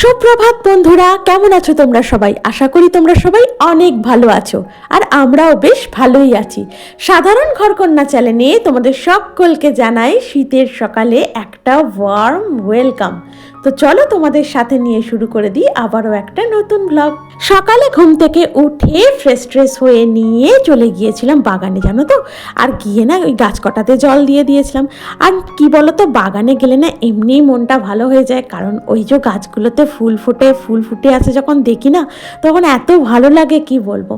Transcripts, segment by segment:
সুপ্রভাত বন্ধুরা, কেমন আছো তোমরা সবাই? আশা করি তোমরা সবাই অনেক ভালো আছো, আর আমরাও বেশ ভালোই আছি। সাধারণ ঘরকন্যা চ্যানেলে তোমাদের সকলকে জানাই শীতের সকালে একটা ওয়ার্ম ওয়েলকাম তো চলো তোমাদের সাথে নিয়ে শুরু করে দিই আবারও একটা নতুন ব্লগ সকালে ঘুম থেকে উঠে ফ্রেশ ট্রেশ হয়ে নিয়ে চলে গিয়েছিলাম বাগানে, জানো তো? আর গিয়ে না ওই গাছ কটাতে জল দিয়ে দিয়েছিলাম। আর কি বলো তো বাগানে গেলে না এমনিই মনটা ভালো হয়ে যায়, কারণ ওই যে গাছগুলোতে ফুল ফুটে ফুল ফুটে আছে যখন দেখি না, তখন এত ভালো লাগে, কি বলব?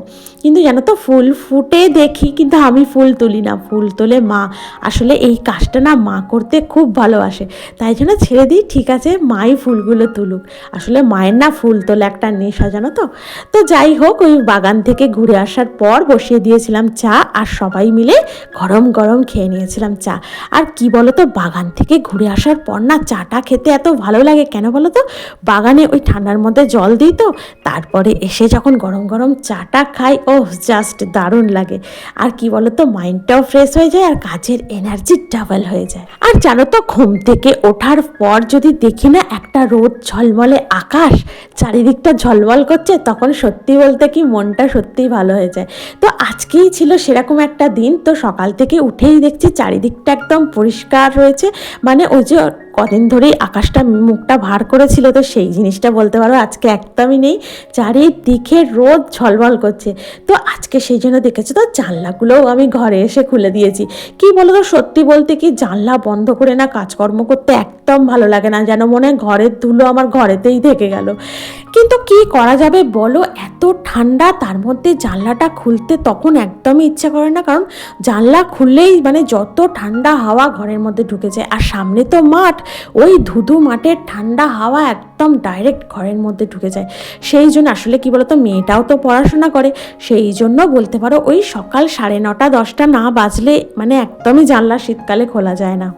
কিন্তু জানো তো, ফুল ফুটে দেখি, কিন্তু আমি ফুল তুলি না। ফুল তোলে মা। আসলে এই কাজটা না মা করতে খুব ভালোবাসে। তাই জন্য ছেড়ে দিই, ঠিক আছে, মাই ফুলগুলো তুলুক। আসলে মায়ের না ফুল তোলে একটা নেশা, জানো তো? তো যাই হোক, ওই বাগান থেকে ঘুরে আসার পর বসিয়ে দিয়েছিলাম চা, আর সবাই মিলে গরম গরম খেয়ে নিয়েছিলাম চা। আর কি বলো তো বাগান থেকে ঘুরে আসার পর না, চাটা খেতে এত ভালো লাগে। কেন বলো তো বাগানে ওই ঠান্ডার মধ্যে জল দিই তো, তারপরে এসে যখন গরম গরম চাটা খাই ও জাস্ট দারুণ লাগে। আর কি তো মাইন্ডটাও ফ্রেশ হয়ে যায় আর কাজের এনার্জি ডাবল হয়ে যায়। আর জানো তো, ঘুম থেকে ওঠার পর যদি দেখি না একটা রোদ ঝলমলে আকাশ, চারিদিকটা ঝলমল করছে, তখন সত্যি বলতে কি মনটা সত্যিই ভালো হয়ে যায়। তো আজকেই ছিল সেরকম একটা দিন, তো সকাল থেকে উঠেই দেখছি চারিদিকটা একদম পরিষ্কার রয়েছে মানে ওই যে কদিন ধরেই আকাশটা মুখটা ভার করেছিল তো সেই জিনিসটা বলতে পারো আজকে একদমই নেই। চারিদিকে রোদ ঝলমল করছে। তো আজকে সেই জন্য দেখেছ তো জানলাগুলোও আমি ঘরে এসে খুলে দিয়েছি। কি বলো তো সত্যি বলতে কি জানলা বন্ধ করে না কাজকর্ম করতে একদম ভালো লাগে না। যেন মনে হয় ঘরের ধুলো আমার ঘরেতেই থেকে গেল। কিন্তু কি করা যাবে বলো? এত ঠান্ডা, তার মধ্যে জানলাটা খুলতে তখন একদমই ইচ্ছা করে না। কারণ জানলা খুললেই মানে যত ঠান্ডা হাওয়া ঘরের মধ্যে ঢুকে যায় আর সামনে তো মাঠ ওই ধুধু মাঠের ঠান্ডা হাওয়া একদম ডাইরেক্ট ঘরের মধ্যে ঢুকে যায়। সেই জন্য আসলে কি বলতো, মেয়েটাও তো পড়াশোনা করে, সেই জন্য বলতে পারো ওই সকাল সাড়ে নটা, দশটা না বাজলে মানে একদমই জানলা শীতকালে খোলা যায় না।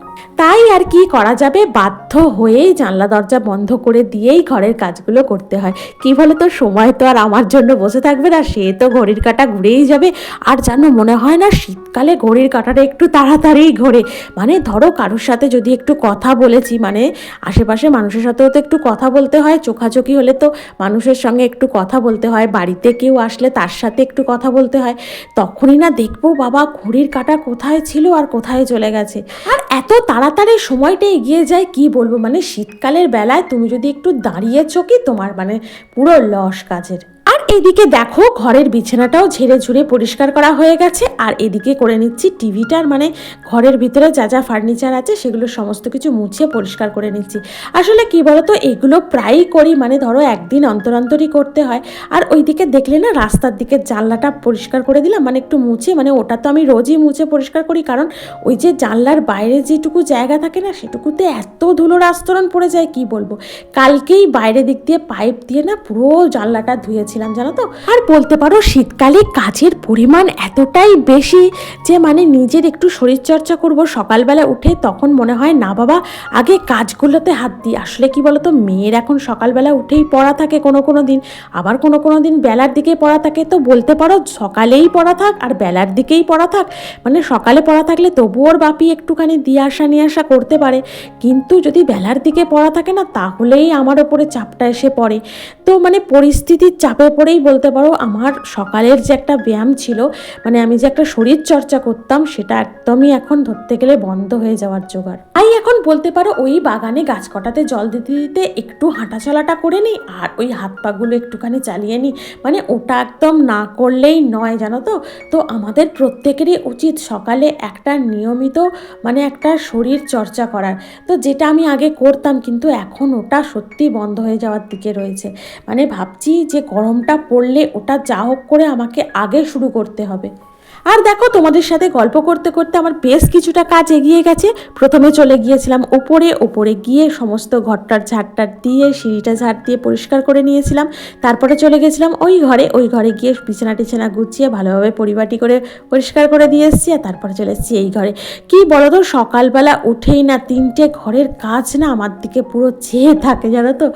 তাই আর কি করা যাবে? বাধ্য হয়েই জানলা দরজা বন্ধ করে দিয়েই ঘরের কাজগুলো করতে হয়। কি বলে তো সময় তো আর আমার জন্য বসে থাকবে না, সে তো ঘড়ির কাঁটা ঘুরেই যাবে। আর যেন মনে হয় না শীতকালে ঘড়ির কাঁটাটা একটু তাড়াতাড়ি ঘোরে। মানে ধরো, কারোর সাথে যদি একটু কথা বলেছি মানে আশেপাশে মানুষের সাথেও তো একটু কথা বলতে হয়, চোখাচোখি হলে তো মানুষের সঙ্গে একটু কথা বলতে হয়, বাড়িতে কেউ আসলে তার সাথে একটু কথা বলতে হয়। তখনই না দেখব, বাবা, ঘড়ির কাঁটা কোথায় ছিল আর কোথায় চলে গেছে। আর এত তাড়াতাড়ি সময়টা এগিয়ে যায়, কি বলব? মানে শীতকালের বেলায় তুমি যদি একটু দাঁড়িয়েছো কি তোমার? মানে পুরো লস কাজের। এদিকে দেখো, ঘরের বিছানাটাও ঝেড়ে ঝুড়ে পরিষ্কার করা হয়ে গেছে। আর এদিকে করে নিচ্ছি টিভিটার মানে ঘরের ভিতরে যা যা ফার্নিচার আছে সেগুলো সমস্ত কিছু মুছে পরিষ্কার করে নিচ্ছি। আসলে কি বলতো, এগুলো প্রায়ই করি মানে ধরো একদিন অন্তর অন্তরই করতে হয়। আর ওইদিকে দেখলে না, রাস্তার দিকে জানলাটা পরিষ্কার করে দিলাম মানে একটু মুছে মানে ওটা তো আমি রোজই মুছে পরিষ্কার করি, কারণ ওই যে জানলার বাইরে যেটুকু জায়গা থাকে না, সেটুকুতে এত ধুলোর আস্তরণ পড়ে যায়, কি বলব? কালকেই বাইরে দিক দিয়ে পাইপ দিয়ে না পুরো জানলাটা ধুয়েছিলাম। জানো তো? আর বলতে পারো শীতকালে কাজের পরিমাণ এতটাই বেশি যে মানে নিজের একটু শরীরচর্চা করব, সকালবেলা উঠে তখন মনে হয়, না বাবা, আগে কাজগুলোতে হাত দিই। আসলে কি বলতো, মেয়ের এখন সকালবেলা উঠেই পড়া থাকে কোনো কোনো দিন, আবার কোনো কোনো দিন বেলার দিকে পড়া থাকে। তো বলতে পারো সকালেই পড়া থাক আর বেলার দিকেই পড়া থাক। মানে সকালে পড়া থাকলে তবুও ওর বাপি একটুখানি দিয়ে আসা নিয়ে আসা করতে পারে। কিন্তু যদি বেলার দিকে পড়া থাকে না, তাহলেই আমার ওপরে চাপটা এসে পড়ে। তো মানে পরিস্থিতির চাপে পড়েই বলতে পারো, আমার সকালের যে একটা ব্যায়াম ছিল মানে আমি যে একটা শরীর চর্চা করতাম, সেটা একদমই এখন ধরতে গেলে বন্ধ হয়ে যাওয়ার জোগাড়। তাই এখন বলতে পারো ওই বাগানে গাছ কটাতে জল দিতে দিতে একটু হাঁটাচলাটা করে নিই আর ওই হাত পাগুলো একটুখানি চালিয়ে নিই। মানে ওটা একদম না করলেই নয়, জানো তো? তো আমাদের প্রত্যেকেরই উচিত সকালে একটা নিয়মিত মানে একটা শরীর চর্চা করার। তো যেটা আমি আগে করতাম, কিন্তু এখন ওটা সত্যি বন্ধ হয়ে যাওয়ার দিকে রয়েছে। মানে ভাবছি যে গরমটা পড়লে ওটা যা হোক করে আমাকে আগে শুরু করতে হবে। আর দেখো, তোমাদের সাথে গল্প করতে করতে আমার বেশ কিছুটা কাজ এগিয়ে গেছে। প্রথমে চলে গিয়েছিলাম ওপরে ওপরে গিয়ে সমস্ত ঘরটার ঝাড়টার দিয়ে, সিঁড়িটা ঝাড় দিয়ে পরিষ্কার করে নিয়েছিলাম। তারপরে চলে গেছিলাম ওই ঘরে ওই ঘরে গিয়ে বিছানা টিছানা গুছিয়ে ভালোভাবে পরিবাটি করে পরিষ্কার করে দিয়ে এসেছি আর তারপরে চলে এসেছি এই ঘরে। কি বলো তো সকালবেলা উঠেই না তিনটে ঘরের কাজ না আমার দিকে পুরো চেয়ে থাকে, জানো তো।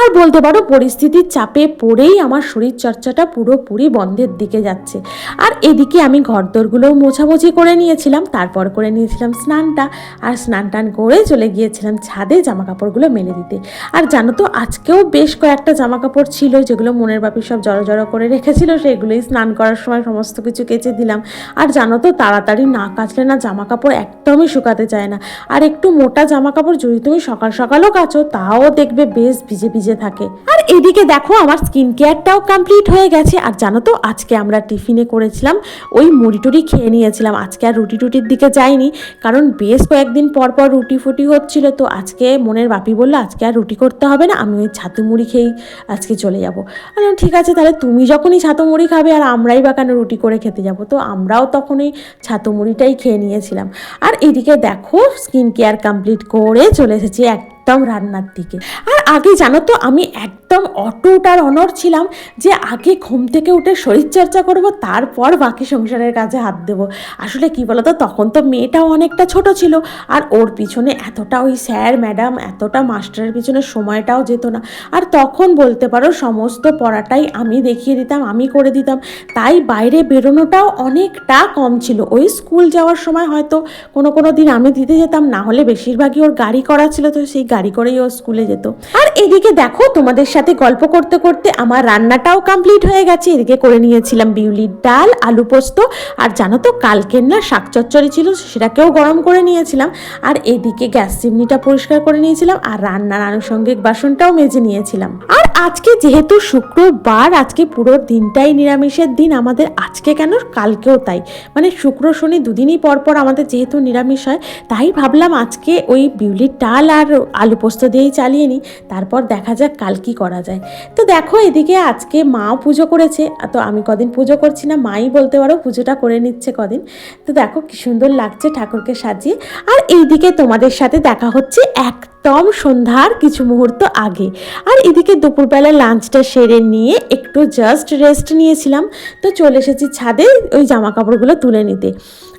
আর বলতে পারো, পরিস্থিতির চাপে পড়েই আমার শরীর চর্চাটা পুরোপুরি বন্ধের দিকে যাচ্ছে। আর এদিকে আমি ঘরদোরগুলোও মোছামুছি করে নিয়েছিলাম, তারপর করে নিয়েছিলাম স্নানটা, আর স্নান টান করে চলে গিয়েছিলাম ছাদে জামা কাপড়গুলো মেলে দিতে। আর জানো তো, আজকেও বেশ কয়েকটা জামা কাপড় ছিল, যেগুলো মনের বাপি সব জড়ো জড়ো করে রেখেছিল, সেগুলোই স্নান করার সময় সমস্ত কিছু কেচে দিলাম। আর জানো তো, তাড়াতাড়ি না কাচলে না জামা কাপড় একদমই শুকাতে চায় না। আর একটু মোটা জামা কাপড় যদি তুমি সকাল সকালও কাচো, তাও দেখবে বেশ ভিজে ভিজে থাকে। আর এদিকে দেখো, আমার স্কিন কেয়ারটাও কমপ্লিট হয়ে গেছে। আর জানো তো, আজকে আমরা টিফিনে করেছিলাম, ওই মুড়ি টুড়ি খেয়ে নিয়েছিলাম। আজকে আর রুটি টুটির দিকে যাইনি, কারণ বেশ কয়েকদিন পর পর রুটি ফুটি হচ্ছিল, তো আজকে মনের বাপি বলল, আজকে আর রুটি করতে হবে না, আমি ওই ছাতু মুড়ি খেয়েই আজকে চলে যাব। ঠিক আছে, তাহলে তুমি যখনই ছাতু মুড়ি খাবে, আর আমরাই বা কেন রুটি করে খেতে যাব? তো আমরাও তখন ওই ছাতু মুড়িটাই খেয়ে নিয়েছিলাম। আর এদিকে দেখো স্কিন কেয়ার কমপ্লিট করে চলে এসেছি একদম রান্নার দিকে। আর আগে জানো তো, আমি একদম অটুট আর অনর ছিলাম যে আগে ঘুম থেকে উঠে শরীরচর্চা করব, তারপর বাকি সংসারের কাজে হাত দেবো। আসলে কি বলতো, তখন তো মেয়েটাও অনেকটা ছোট ছিল, আর ওর পিছনে এতটা ওই স্যার, ম্যাডাম, এতটা মাস্টারের পিছনে সময়টাও যেত না। আর তখন বলতে পারো, সমস্ত পড়াটাই আমি দেখিয়ে দিতাম, আমি করে দিতাম। তাই বাইরে বেরোনোটাও অনেকটা কম ছিল। ওই স্কুল যাওয়ার সময় হয়তো কোনো কোনো দিন আমি দিতে যেতাম, না হলে বেশিরভাগই ওর গাড়ি করা ছিল, তো সেই গাড়ি করেই ও স্কুলে যেত। আর এদিকে দেখো, তোমাদের সাথে গল্প করতে করতে আমার রান্নাটাও কমপ্লিট হয়ে গেছে। এদিকে করে নিয়েছিলাম বিউলির ডাল, আলু পোস্ত, আর জানো তো কালকের না শাক চচ্চড়ি ছিল, সেটাকেও গরম করে নিয়েছিলাম। আর এদিকে গ্যাস চিমনিটা পরিষ্কার করে নিয়েছিলাম, আর রান্নার আনুষঙ্গিক বাসনটাও মেজে নিয়েছিলাম। আর আজকে যেহেতু শুক্রবার, আজকে পুরো দিনটাই নিরামিষের দিন, আমাদের আজকে কেন? কালকেও তাই। মানে শুক্র, শনি দুদিনই পর পর আমাদের যেহেতু নিরামিষ হয়, তাই ভাবলাম আজকে ওই বিউলির ডাল আর আলু পোস্ত দিয়েই চালিয়ে নিই, তারপর দেখা যাক কাল কী করা যায়। তো দেখো এদিকে আজকে মাও পুজো করেছে তো আমি কদিন পুজো করছি না, মাই বলতে পারো পুজোটা করে নিচ্ছে কদিন। তো দেখো কি সুন্দর লাগছে ঠাকুরকে সাজিয়ে। আর এইদিকে তোমাদের সাথে দেখা হচ্ছে একদম সন্ধ্যার কিছু মুহূর্ত আগে। আর এদিকে দুপুরবেলা লাঞ্চটা সেরে নিয়ে একটু জাস্ট রেস্ট নিয়েছিলাম, তো চলে এসেছি ছাদে ওই জামা কাপড়গুলো তুলে নিতে।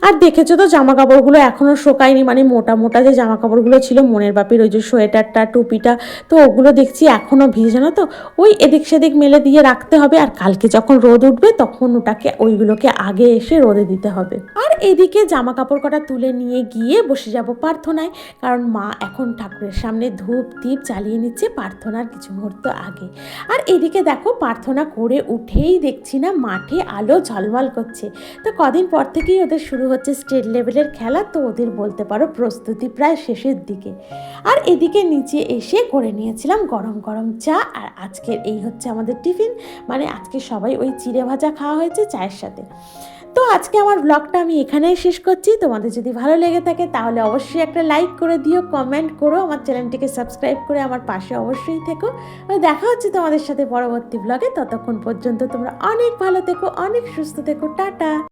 আর দেখেছ তো জামা কাপড়গুলো এখনও শোকায়নি মানে মোটা মোটা যে জামা কাপড়গুলো ছিল, মনের বাপির ওই যে সোয়েটারটা, টুপিটা, তো ওগুলো দেখছি এখনও ভিজে না তো? ওই এদিক সেদিক মেলে দিয়ে রাখতে হবে, আর কালকে যখন রোদ উঠবে তখন ওটাকে, ওইগুলোকে আগে এসে রোদে দিতে হবে। আর এদিকে জামা কাপড় কটা তুলে নিয়ে গিয়ে বসে যাব প্রার্থনায়, কারণ মা এখন ঠাকুরের সামনে ধূপ দ্বীপ জ্বালিয়ে নিচ্ছে প্রার্থনার কিছু মুহূর্ত আগে। আর এদিকে দেখো, প্রার্থনা করে উঠেই দেখছি না মাঠে আলো ঝলমল করছে। তো কদিন পর থেকেই ওদের শুরু হচ্ছে স্টেট লেভেলের খেলা, তো ওদের বলতে পারো প্রস্তুতি প্রায় শেষের দিকে। আর এদিকে নিচে এসে করে নিয়েছিলাম গরম গরম চা, আর আজকের এই হচ্ছে আমাদের টিফিন। মানে আজকে সবাই ওই চিড়ে ভাজা খাওয়া হয়েছে চায়ের সাথে। তো আজকে আমার ব্লগটা আমি এখানেই শেষ করছি। তোমাদের যদি ভালো লেগে থাকে তাহলে অবশ্যই একটা লাইক করে দিও কমেন্ট করো, আমার চ্যানেলটিকে সাবস্ক্রাইব করে আমার পাশে অবশ্যই থেকো। দেখা হচ্ছে তোমাদের সাথে পরবর্তী ব্লগে ততক্ষণ পর্যন্ত তোমরা অনেক ভালো থেকো, অনেক সুস্থ থেকো। টাটা!